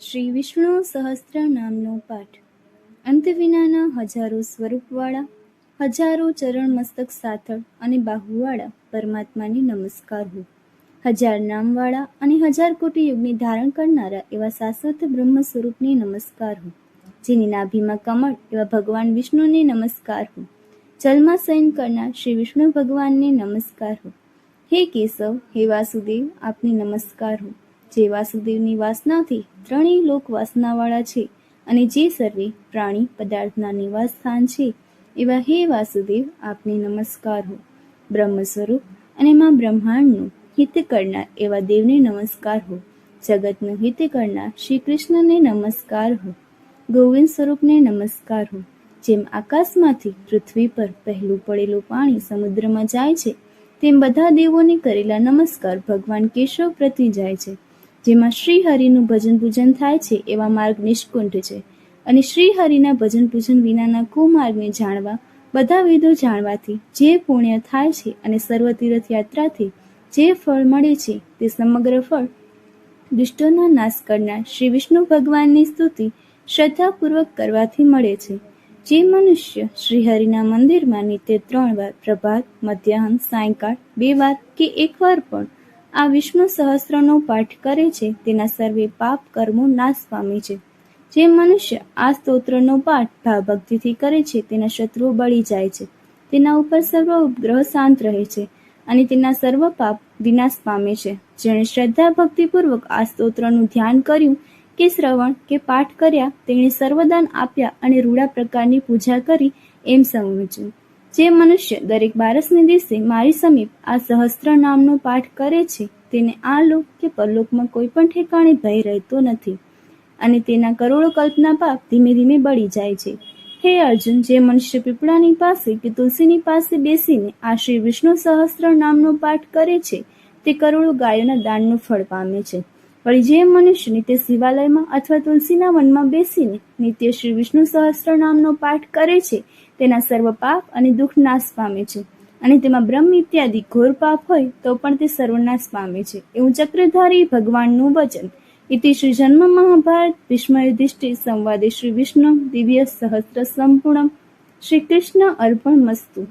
શ્રી વિષ્ણુ સહસ્ત્ર નામનો પાઠ. અંત વિનાના હજારો સ્વરૂપવાળા, હજારો ચરણ મસ્તક સાથળ અને બાહુવાળા પરમાત્માને નમસ્કાર હો. હજાર નામવાળા અને હજાર કોટી યુગને ધારણ કરનારા એવા શાશ્વત બ્રહ્મ સ્વરૂપને નમસ્કાર હો. જેની નાભીમાં કમળ એવા ભગવાન વિષ્ણુને નમસ્કાર હો. જલમાં શયન કરનાર શ્રી વિષ્ણુ ભગવાનને નમસ્કાર હો. હે કેશવ, હે વાસુદેવ, આપને નમસ્કાર હો. જે વાસુદેવની વાસનાથી ત્રણેય લોક વાસનાવાળા છે અને જે સર્વે પ્રાણી પદાર્થના નિવાસ સ્થાન છે, એવા હે વાસુદેવ, આપને નમસ્કાર હો. બ્રહ્મ સ્વરૂપ અને માં બ્રહ્માંડનું હિત કરનાર એવા દેવને નમસ્કાર હો. જગતનું હિત કરનાર શ્રી કૃષ્ણને નમસ્કાર હો. ગોવિંદ સ્વરૂપને નમસ્કાર હો. જેમ આકાશમાંથી પૃથ્વી પર પહેલું પડેલું પાણી સમુદ્રમાં જાય છે, તેમ બધા દેવોને કરેલા નમસ્કાર ભગવાન કેશવ પ્રતિ જાય છે. જેમાં શ્રી હરિનું ભજન પૂજન થાય છે એવા માર્ગ નિષ્કુંઠ છે. અને શ્રી હરિના ભજન પૂજન વિનાના કુમાર્ગને જાણવા, બધા વિધો જાણવાથી જે પુણ્ય થાય છે અને સર્વ તીર્થ યાત્રાથી જે ફળ મળે છે તે સમગ્ર ફળ દુષ્ટોના નાશ કરનાર શ્રી વિષ્ણુ ભગવાનની સ્તુતિ શ્રદ્ધાપૂર્વક કરવાથી મળે છે. જે મનુષ્ય શ્રીહરિના મંદિરમાં નિત્ય ત્રણ વાર પ્રભાત, મધ્યાહન, સાયંકાળ, બે વાર કે એક વાર પણ આ વિષ્ણુ સહસ્ત્રનો પાઠ કરે છે. તેના સર્વે પાપ કર્મો નાશ પામે છે. જે મનુષ્ય આ સ્તોત્રનો પાઠ ભાવ ભક્તિથી કરે છે, તેના શત્રુઓ બળી જાય છે. તેના ઉપર સર્વ ઉપગ્રહ શાંત રહે છે અને તેના સર્વ પાપ વિનાશ પામે છે. જેણે શ્રદ્ધા ભક્તિપૂર્વક આ સ્તોત્રનું ધ્યાન કર્યું કે શ્રવણ કે પાઠ કર્યા, તેણે સર્વદાન આપ્યા અને રૂડા પ્રકારની પૂજા કરી એમ સમજવું. જે મનુષ્ય દરેક બારસને દિવસે મારી સમીપ આ સહસ્ત્ર નામનો પાઠ કરે છે, તેને આ લોક કે પરલોકમાં કોઈ પણ ઠેકાણે ભય રહેતો નથી. અને તેના કરોડો કલ્પના પાપ ધીમે ધીમે બળી જાય છે. હે અર્જુન, જે મનુષ્ય પીપળાની પાસે કે તુલસીની પાસે બેસીને આ શ્રી વિષ્ણુ સહસ્ત્ર નામનો પાઠ કરે છે, તે કરોડો ગાયોના દાનનું ફળ પામે છે. વળી જે મનુષ્ય નિત્ય શિવાલયમાં અથવા તુલસીના વનમાં બેસીને નિત્ય શ્રી વિષ્ણુ સહસ્ત્ર નામનો પાઠ કરે છે, તેના સર્વ પાપ અને દુઃખ નાશ પામે છે. અને તેમાં બ્રહ્મ ઇત્યાદિ ઘોર પાપ હોય તો પણ તે સર્વનાશ પામે છે. એવું ચક્રધારી ભગવાનનું વચન. ઇતિ શ્રી જન્મ મહાભારત ભીષ્મ યુધિષ્ઠિર સંવાદે શ્રી વિષ્ણુ દિવ્ય સહસ્ત્ર સંપૂર્ણ શ્રી કૃષ્ણ અર્પણ મસ્તુ.